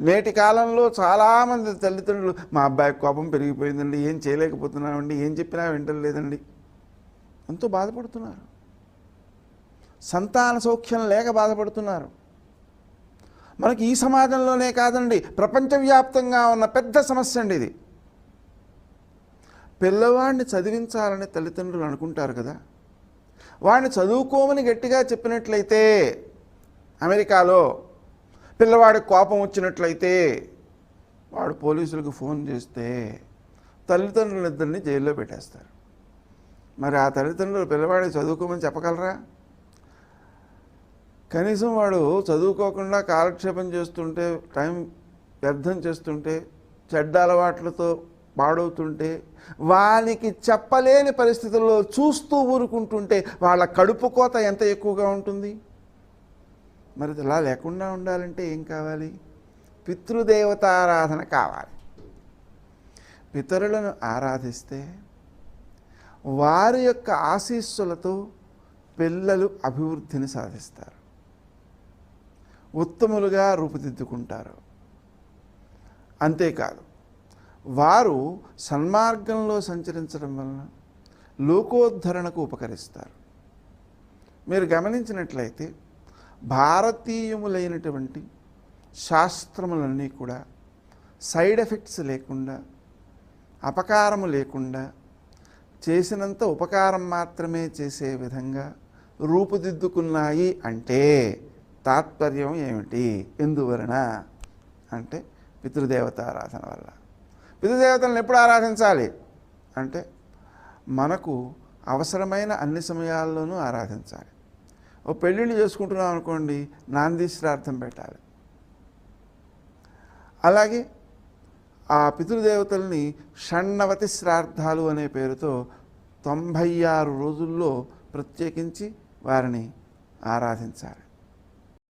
నేటి కాలంలో చాలామంది తల్లిదండ్రులు మా అబ్బాయి కోపం పెరిగిపోయిందండి ఏం చేయలేకపోతున్నామండి ఏం చెప్పినా వింటలేదండి ఎంతో బాధపడుతున్నారు. సంతాన సౌఖ్యం లేక బాధపడుతున్నారు. మనకి ఈ సమాజంలోనే కాదండి ప్రపంచవ్యాప్తంగా ఉన్న పెద్ద సమస్య అండి ఇది. పిల్లవాడిని చదివించాలని తల్లిదండ్రులు అనుకుంటారు కదా. వాడిని చదువుకోమని గట్టిగా చెప్పినట్లయితే అమెరికాలో పిల్లవాడికి కోపం వచ్చినట్లయితే వాడు పోలీసులకు ఫోన్ చేస్తే తల్లిదండ్రులిద్దరిని జైల్లో పెట్టేస్తారు. మరి ఆ తల్లిదండ్రులు పిల్లవాడికి చదువుకోమని చెప్పగలరా? కనీసం వాడు చదువుకోకుండా కాలక్షేపం చేస్తుంటే టైం వ్యర్థం చేస్తుంటే చెడ్డ అలవాట్లతో పాడవుతుంటే వానికి చెప్పలేని పరిస్థితుల్లో చూస్తూ ఊరుకుంటుంటే వాళ్ళ కడుపు కోత ఎంత ఎక్కువగా ఉంటుంది? మరి ఇలా లేకుండా ఉండాలంటే ఏం కావాలి? పితృదేవతారాధన కావాలి. పితరులను ఆరాధిస్తే వారి యొక్క ఆశీస్సులతో పిల్లలు అభివృద్ధిని సాధిస్తారు. ఉత్తములుగా రూపుదిద్దుకుంటారు. అంతేకాదు వారు సన్మార్గంలో సంచరించడం వలన లోకోద్ధరణకు ఉపకరిస్తారు. మీరు గమనించినట్లయితే భారతీయములైనటువంటి శాస్త్రములన్నీ కూడా సైడ్ ఎఫెక్ట్స్ లేకుండా అపకారము లేకుండా చేసినంత ఉపకారం మాత్రమే చేసే విధంగా రూపుదిద్దుకున్నాయి అంటే తాత్పర్యం ఏమిటి? ఎందువలన అంటే పితృదేవత ఆరాధన వల్ల. పితృదేవతలను ఎప్పుడు ఆరాధించాలి? అంటే మనకు అవసరమైన అన్ని సమయాల్లోనూ ఆరాధించాలి. ఓ పెళ్ళిళ్ళు చేసుకుంటున్నాం అనుకోండి నాంది శ్రార్థం పెట్టాలి. అలాగే ఆ పితృదేవతల్ని షణ్ణవతి శ్రార్థాలు అనే పేరుతో తొంభై ఆరు రోజుల్లో ప్రత్యేకించి వారిని ఆరాధించాలి.